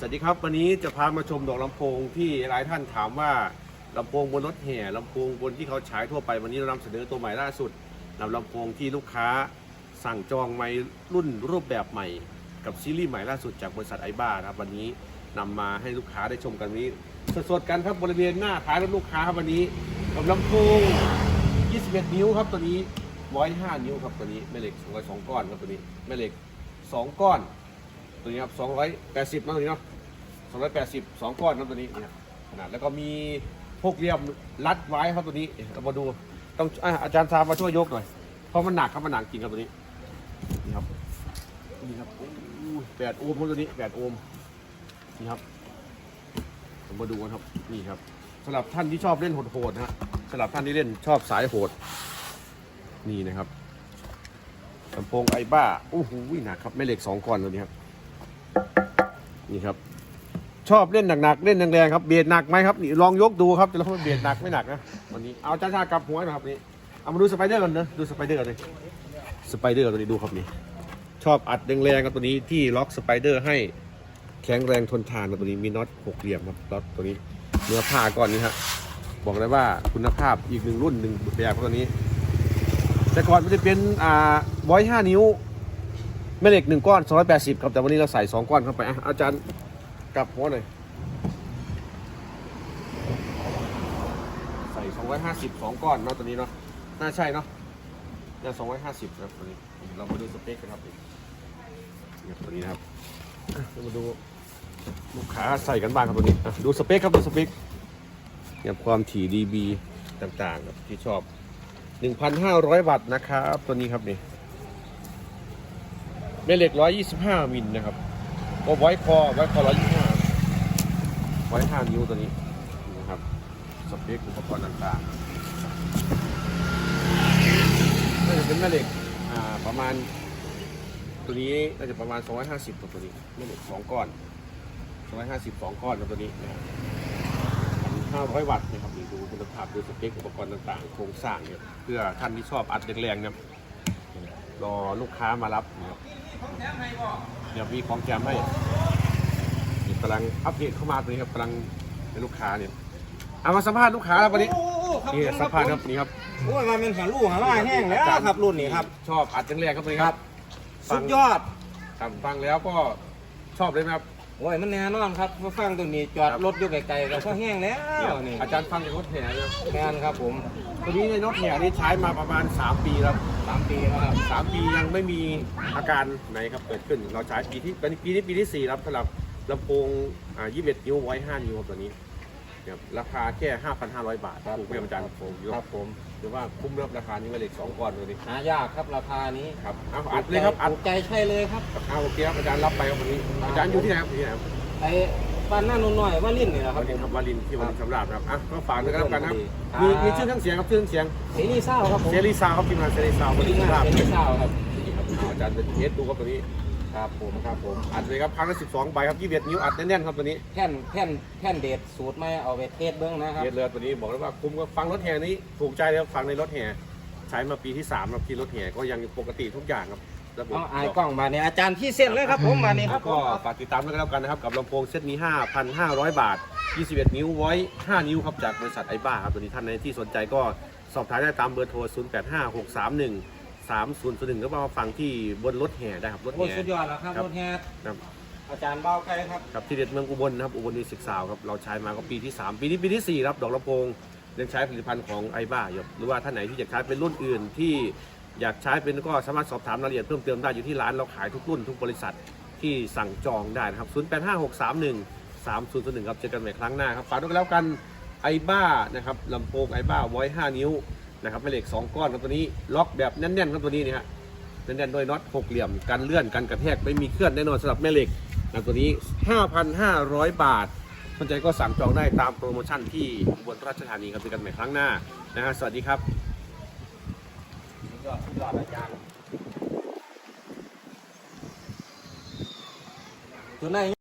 สวัสดีครับวันนี้จะพามาชมดอกลำโพงที่หลายท่านถามว่าลำโพงบนรถแห่ลำโพงบนที่เขาฉายทั่วไปวันนี้เรานำเสนอตัวใหม่ล่าสุดนำลำโพงที่ลูกค้าสั่งจองไม้รุ่นรูปแบบใหม่ กับซีรีส์ใหม่ล่าสุดจากบริษัทไอบ้าครับวันนี้นำมาให้ลูกค้าได้ชมกันวันนี้สดๆกันครับบริเวณหน้าท้ายรถลูกค้าครับวันนี้กับลำโพง 21 นิ้วครับตัวนี้105นิ้วครับตัวนี้แม่เหล็ก202ก้อนครับตัวนี้แม่เหล็ก 2 ก้อน ตัวนี้ครับ280นะตัวนี้เนาะ280 2ก้อนนะตัวนี้นี่ยขนาดแล้วก็มีพวกเหลี่ยมรัดไว้ครับตัวนี้เรามาดูต้องอะอาจารย์ซามาช่วยยกหน่อยเพราะมันหนักครับมันหนักจริงครับตัวนี้นี่ครับนี่ครับโอ้ยแปดโอห์มครับตัวนี้แปดโอห์มนี่ครับเรามาดูกันครับนี่ครับสำหรับท่านที่ชอบเล่นโหดๆนะฮะสำหรับท่านที่เล่นชอบสายโหด นี่นะครับลำโพงไอบ้าโอ้โหหนักครับแม่เหล็กสองก้อนตัวนี้ครับ นี่ครับ ชอบเล่นหนักๆเล่นแรงๆครับเบียดหนักไหมครับนี่ลองยกดูครับจะลองว่าเบียดหนักไม่หนักนะวันนี้เอาจ้าๆกลับหัวนะครับนี่เอามาดูสไปเดอร์กันนะดูสไปเดอร์กันเลยสไปเดอร์ตัวนี้ดูครับนี่ชอบอัดแรงๆกับตัวนี้ที่ล็อกสไปเดอร์ให้แข็งแรงทนทานกับตัวนี้มีน็อตหกเหลี่ยมครับล็อกตัวนี้เนื้อผ้าก้อนนี้ฮะบอกเลยว่าคุณภาพอีกหนึ่งรุ่นหนึ่งแบบของตัวนี้ แต่ก่อนมันจะเป็นอ่าร้อยห้านิ้ว แม่เหล็กหนึ่งก้อนสองร้อยแปดสิบครับแต่วันนี้เราใส่สองก้อนเข้าไปอะอาจารย์กลับหัวหน่อยใส่สองร้อยห้าสิบสองก้อนเนาะตัวนี้เนาะน่าใช่เนาะน่าสองร้อยห้าสิบครับตัวนี้เรามาดูสเปคกันครับนี่ครับตัวนี้นะครับเรามาดูลูกค้าใส่กันบ้างครับตัวนี้ดูสเปคครับดูสเปคเนี่ยความถี่ dB ต่างๆครับที่ชอบ 1,500 วัตต์นะครับ ตัวนี้ครับนี่ แม่เหล็ก125มิลนะครับก็ไว้คอไว้คอ125ไว้5นิ้วตัวนี้นะครับสเปคอุปกรณ์ต่างๆน่าจะเป็นแม่เหล็กอ่าประมาณ ตัวนี้น่าจะประมาณ 250ตัวตัวนี้แม่เหล็ก2ก้อน 250 2ก้อนตัวนี้นะครับ500 วัตต์นะครับนี่ดูคุณภาพดูสเปคอุปกรณ์ต่างๆ โครงสร้างเนี่ยเพื่อท่านที่ชอบอัดแรงๆนะรอลูกค้ามารับนะครับ เดี๋ยวมีของแจมให้นี่กำลังอัปเดตเข้ามาตัวนี้ครับกำลังเป็นลูกค้าเนี่ยเอามาสัมภาษณ์ลูกค้าแล้ววันนี้นี่สัมภาษณ์ครับนี่ครับโอ้ยมันเป็นหาลูกหาล่าแห้งแล้วครับรุ่นนี้ครับ ชอบอัดแรงๆครับตัวนี้ครับ สุดยอดครับฟังแล้วก็ชอบเลยไหมครับ โอ้ยมันแน่นอนครับมาฟังตัวนี้จอดรถอยู่ไกลๆก็พอแห้งแล้วนี่อาจารย์ฟังจากรถแห่นะครับแม่นครับผมตัวนี้ในรถแห่นี่ใช้มาประมาณ 3 ปีแล้วสามปีแล้วครับสามปียังไม่มีอาการไหนครับเกิดขึ้น เราใช้ปีที่เป็นปีนี้ปีที่สี่ครับสำหรับลำโพงอ่า21นิ้วไว้5นิ้วครับตัวนี้ครับราคาแค่ 5,500 บาทถูกไหมครับอาจารย์ครับผม ครับผม หรือว่าคุ้มรับราคานี้มาเลยสองก้อนเลยดิหายากครับราคานี้ครับเอาอัดเลยครับอัดถูกใจใช่เลยครับเอาโอเคครับอาจารย์รับไปครับวันนี้อาจารย์อยู่ที่ไหนครับอยู่ที่ไหนครับไอ้บ้านหน้านุ่นหน่อยว่าลิ้นนี่แหละครับวันผนี้มครับวารินที่วารินสำราบนะครับอะก็ฝากด้วยกันแล้วกันนะครับครับมีมีชื่อเครื่องเสียงครับชื่อเครื่องเสียงเสรีเศร้าครับผมเซรีซาวครับทีมงานเซรีซาวเสวาริรีนสำราบเสรีเศร้าครับนี่ครับเอาอาจารย์เป็นเทสดูครับตัวนี้ ครับผมครับผมอัดเลยครับพังงละสิบสองใบครับยี่สิบนิ้วอัดแน่นๆครับตัวนี้แท่นแท่นแท่นเด็ดสูตรไม่เอาไปเทสเบื้องนะครับเย็ดเลยตัวนี้บอกเลยว่าคุ้มกับฟังรถแห่นี้ถูกใจแล้วฟังในรถแห่ใช้มาปีที่สามครับที่รถแห่ก็ยังปกติทุกอย่างครับแระบบ เอาไอ้กล้องมาเนี่ยอาจารย์ที่เส้นเลยครับผมมาเนี่ยครับก็ฝากติดตามด้วยกันแล้วกันนะครับ กับลำโพงเซ็ตนี้ห้าพันห้าร้อยบาทยี่สิบเอ็ดนิ้วไว้านิ้วครับ จากบริษัทไอบ้าครับตัวนี้ท่านในที่สนใจก็สอบถามได้ตามเบอร์โทรศูนย์แปดห้าห0 8 5 6 3 1 สามศูนย์ศูนย์หนึ่งก็มาฟังที่บนรถแห่ได้ครับรถแห่ สุดยอดแล้วครับครับ รถแฮทครับอาจารย์เบ้าไกลครับ ครับที่เด็ดเมืองอุบลนะครับอุบลนิสิกสาวครับเราใช้มาก็ปีที่ 3 ปีนี้ปีทีสี่4ครับดอกลำโพงยังใช้ผลิตภัณฑ์ของไอบ้าอยู่หรือว่าท่านไหนที่อยากใช้เป็นรุ่นอื่นที่อยากใช้เป็นก็สามารถสอบถามรายละเอียดเพิ่มเติมได้อยู่ที่ร้านเราขายทุกรุ่นทุกบริษัทที่สั่งจองได้นะครับ 085631 3001ครับเจอกันใหม่ครั้งหน้าครับฝากด้วยกันแล้วกันไอบ้านะครับลำโพงไอบ้าไว้5นิ้ว นะครับแม่เหล็ก2ก้อนครับตัวนี้ล็อกแบบแน่นๆครับตัวนี้นี่ฮะแน่นๆด้วยน็อตหกเหลี่ยมกันเลื่อนกันกระแทกไม่มีเคลื่อนแน่นอนสำหรับแม่เหล็กนะตัวนี้ 5,500 บาทสนใจก็สั่งจองได้ตามโปรโมชั่นที่อุบนราชธานีครับเจอกันใหม่ครั้งหน้านะฮะสวัสดีครับสุดยอดยอดอาจารย์ส่วไหน